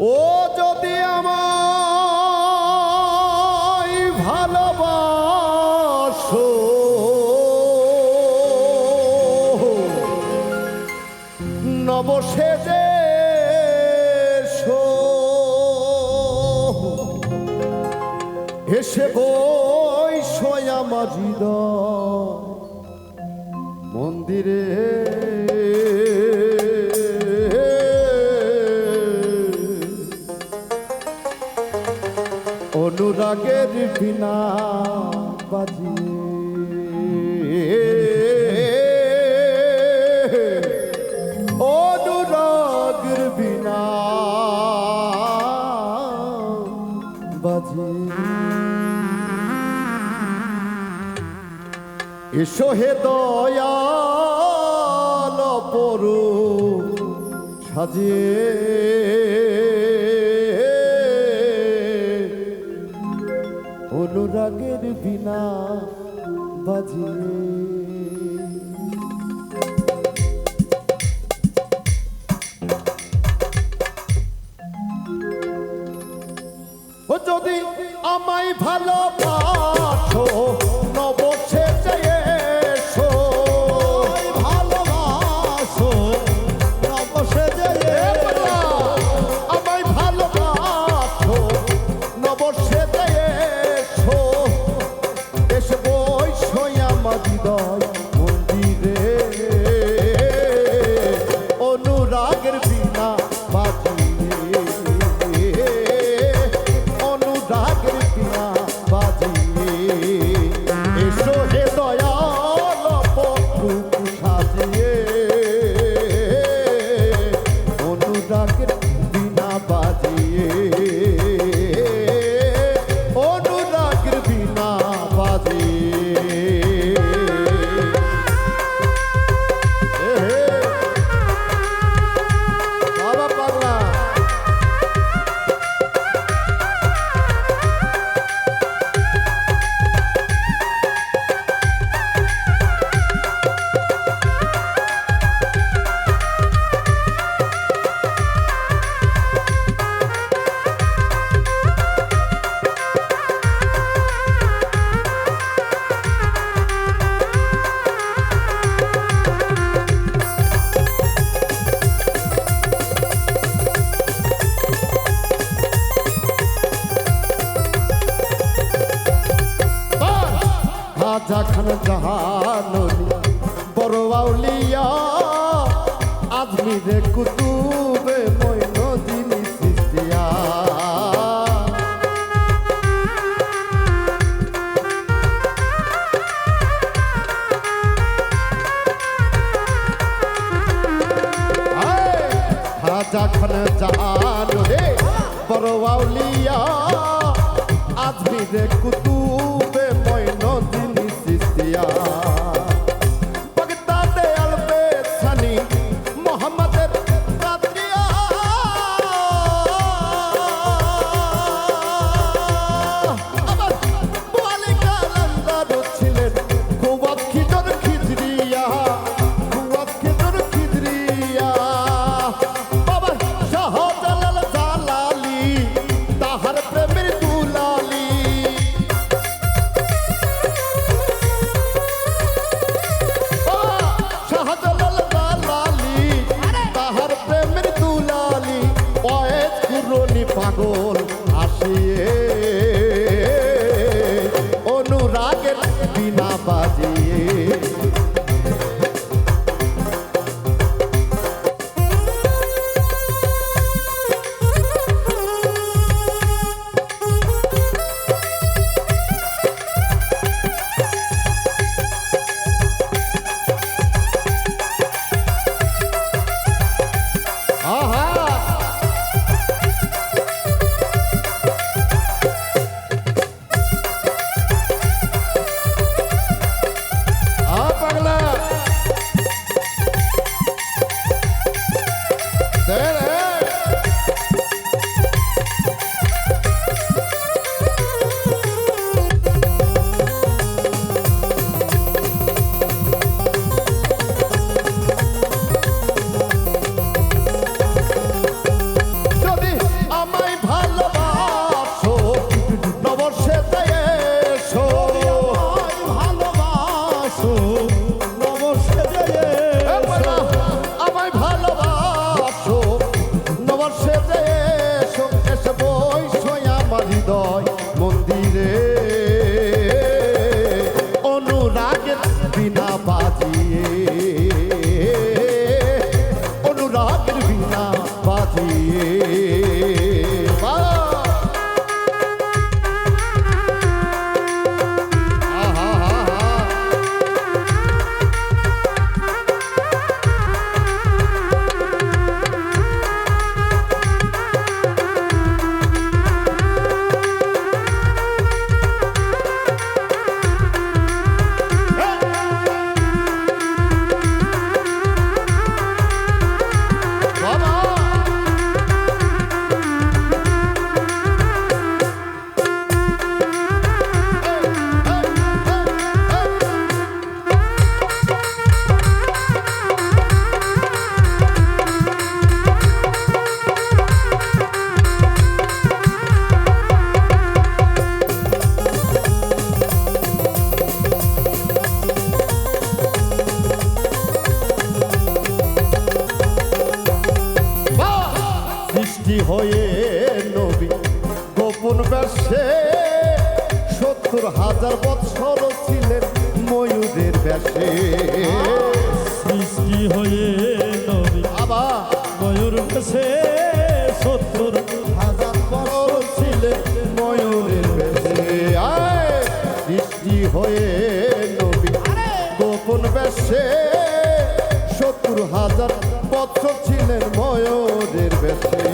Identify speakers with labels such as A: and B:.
A: ও যদি আমায় ভালোবাসো। নবসেজে এসে। বই সয়া মাজিদ। মন্দিরে অনুরাগের বিনা বাজিয়ে। অনুরাগের বিনা বাজিয়ে। এসো হে দয়াল পরু সাজিয়ে। অনুরাগের বিনা বাজিয়ে ও যদি আমায় ভালোবাসো মাদিদয় মন্দিরে। অনুরাগের বিনা বাজিয়ে। অনুরাগের বিনা বাজিয়ে। এসো হে দয়াল পথু খাজা খান জাহানলি বড় আউলিয়া আদমি রে কুতুবে মইন দিনি সৃষ্টিয়া খাজা খান জাহানলি বড় আদমি রে অনুরাগের বিনা বাজিয়ে নবী। গোপন বেশে সত্তর হাজার বৎসর ছিলেন ময়ূরের বেশে
B: সৃষ্টি হয়ে নবী।
A: আবার
B: ময়ূর বেশে সত্তর
A: হাজার বছর ছিলেন ময়ূরের বেশে আয় সৃষ্টি হয়ে নবী। গোপন বেশে সত্তর হাজার বছর ছিলেন ময়ূরের বেশে